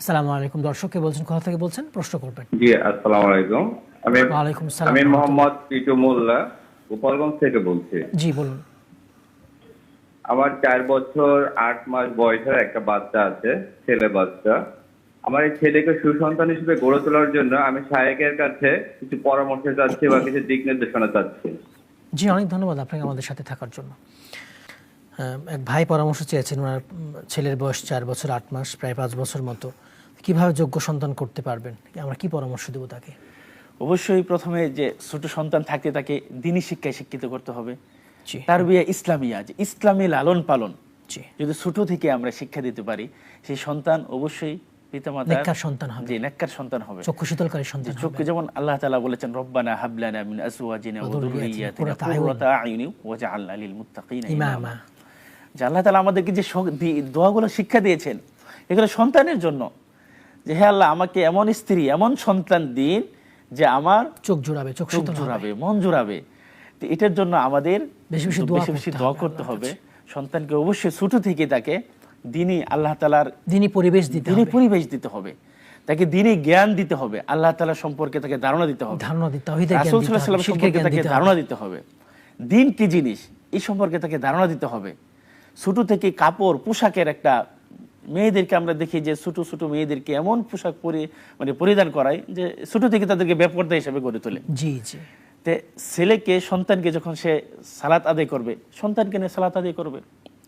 আসসালামু আলাইকুম। দর্শককে বলছেন কোথা থেকে বলছেন? প্রশ্ন করবেন। জি আসসালামু আলাইকুম। আমি ওয়ালাইকুম সালাম আমি মোহাম্মদ পিটু মোল্লা গোপালগঞ্জ থেকে বলছি। জি বলুন। আমার চার বছর আট মাস বয়সের একটা বাচ্চা আছে ছেলে বাচ্চা। আমার এই ছেলেকে সুসন্তান হিসেবে গড়ে তোলার জন্য আমি সাহেকের কাছে কিছু পরামর্শ চাচ্ছি বা কিছু দিক নির্দেশনা চাচ্ছি। জি অনেক ধন্যবাদ আপনাকে আমাদের সাথে থাকার জন্য। এক ভাই পরামর্শ চেয়েছেন ওনার ছেলের বয়স চার বছর আট মাস প্রায় পাঁচ বছর মতো। কীভাবে যোগ্য সন্তান করতে পারবেন? আমরা কি পরামর্শ দেবো তাকে? অবশ্যই প্রথমে যে ছোট সন্তান থাকতে তাকে দিনী শিক্ষায় শিক্ষিত করতে হবে। তার বিয়ে ইসলামিয়া যে ইসলামী লালন পালন। যদি ছোট থেকে আমরা শিক্ষা দিতে পারি সেই সন্তান অবশ্যই পিতামাতার নেককার সন্তান হবে। যে নেককার সন্তান হবে। চক্ষু শীতলকারী সন্তান হবে। যেমন আল্লাহ তাআলা বলেছেন রব্বানা হাবলানা মিন আজওয়াজিনা ওয়া ওয়া যুররিয়াতিনা কুররাতা আয়ুনি ওয়াজআলনা লিল মুত্তাকিনা ইমামা। ইমামা। যে আল্লাহ তাআলা আমাদেরকে যে দোয়াগুলো শিক্ষা দিয়েছেন এগুলো সন্তানের জন্য। যে হে আল্লাহ আমাকে এমন স্ত্রী এমন সন্তান দিন যে আমার চোখ জোড়াবে চোখ হবে। জোড়াবে মন জোড়াবে। তো এটার জন্য আমাদের বেশি বেশি দোয়া বেশি বেশি করতে দোয়া হবে। করতে হবে। সন্তানকে অবশ্যই ছোট থেকে তাকে দিনই আল্লাহ তালার দিনই পরিবেশ দিতে দিনই পরিবেশ দিতে হবে। তাকে দিনই জ্ঞান দিতে হবে। আল্লাহ তালা সম্পর্কে তাকে ধারণা দিতে হবে। ধারণা দিতে জ্ঞান রাসূল হবে আলাইহি শিরকের সম্পর্কে তাকে ধারণা দিতে হবে। দিন কি জিনিস এই সম্পর্কে তাকে ধারণা দিতে হবে। ছোট থেকে কাপড় পোশাকের একটা মেয়েদেরকে আমরা দেখি যে ছোট ছোট মেয়েদেরকে এমন পোশাক পরে মানে পরিধান করায় যে ছোট থেকে তাদেরকে বেপর্দা হিসেবে গড়ে তোলে। জি জি। তে ছেলেকে সন্তানকে যখন সে সালাত আদায় করবে সন্তানকে নিয়ে সালাত আদায় করবে।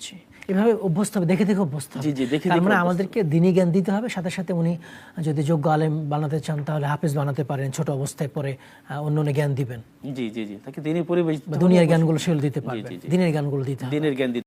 জি। এভাবে অভ্যস্ত হবে দেখে দেখে অভ্যস্ত। জি, জি, দেখে তার মানে আমাদেরকে দিনী জ্ঞান দিতে হবে সাথে সাথে উনি যদি যোগ্য আলেম বানাতে চান তাহলে হাফেজ বানাতে পারেন ছোট অবস্থায় পরে অন্য অন্য জ্ঞান দিবেন। জি জি জি তাকে দিনই পরিবেশ দুনিয়ার জ্ঞানগুলো সেগুলো দিতে জি। দিনের জ্ঞানগুলো দিতে দিনের জ্ঞান দিতে